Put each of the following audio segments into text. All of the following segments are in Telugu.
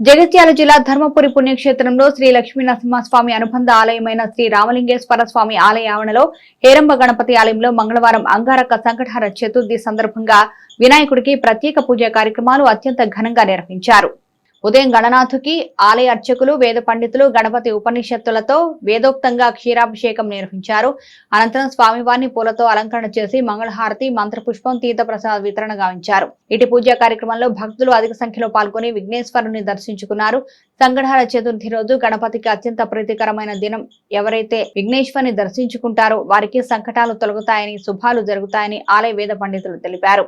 జగిత్యాల జిల్లా ధర్మపురి పుణ్యక్షేత్రంలో శ్రీ లక్ష్మీ నరసింహస్వామి అనుబంధ ఆలయమైన శ్రీ రామలింగేశ్వర స్వామి ఆలయ ఆవరణలో హేరంబ గణపతి ఆలయంలో మంగళవారం అంగారక సంకటహర చతుర్థి సందర్భంగా వినాయకుడికి ప్రత్యేక పూజా కార్యక్రమాలు అత్యంత ఘనంగా నిర్వహించారు. ఉదయం గణనాథుకి ఆలయ అర్చకులు వేద పండితులు గణపతి ఉపనిషత్తులతో వేదోక్తంగా క్షీరాభిషేకం నిర్వహించారు. అనంతరం స్వామివారిని పూలతో అలంకరణ చేసి మంగళహారతి మంత్రపుష్పం తీర్థప్రసాద వితరణ గావించారు. ఇటు పూజా కార్యక్రమంలో భక్తులు అధిక సంఖ్యలో పాల్గొని విఘ్నేశ్వరుని దర్శించుకున్నారు. సంగడహార చతుర్థి రోజు గణపతికి అత్యంత ప్రీతికరమైన దినం. ఎవరైతే విఘ్నేశ్వరుని దర్శించుకుంటారో వారికి సంకటాలు తొలగుతాయని శుభాలు జరుగుతాయని ఆలయ వేద పండితులు తెలిపారు.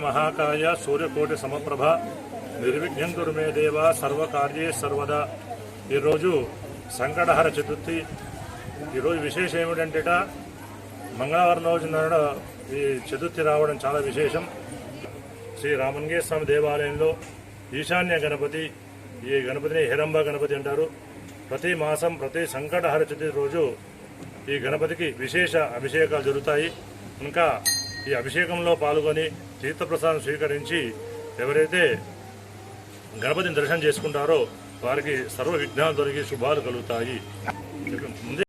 महाकाय सूर्यकोटि समप्रभा। నిర్విఘ్నం గురుమే దేవ సర్వకార్యే సర్వదా. ఈరోజు సంకటహర చతుర్థి. ఈరోజు విశేషం ఏమిటంటే మంగళవారం రోజు నాడు ఈ చతుర్థి రావడం చాలా విశేషం. శ్రీ రామలింగేశ్వర స్వామి దేవాలయంలో ఈశాన్య గణపతి ఈ గణపతిని హిరంబ గణపతి అంటారు. ప్రతి మాసం ప్రతి సంకటహర చతుర్థి రోజు ఈ గణపతికి విశేష అభిషేకాలు జరుగుతాయి. ఇంకా ఈ అభిషేకంలో పాల్గొని తీర్థప్రసాదం స్వీకరించి ఎవరైతే గణపతిని దర్శనం చేసుకుంటారో వారికి సర్వ విఘ్నాలు దొరికి శుభాలు కలుగుతాయి. ముందే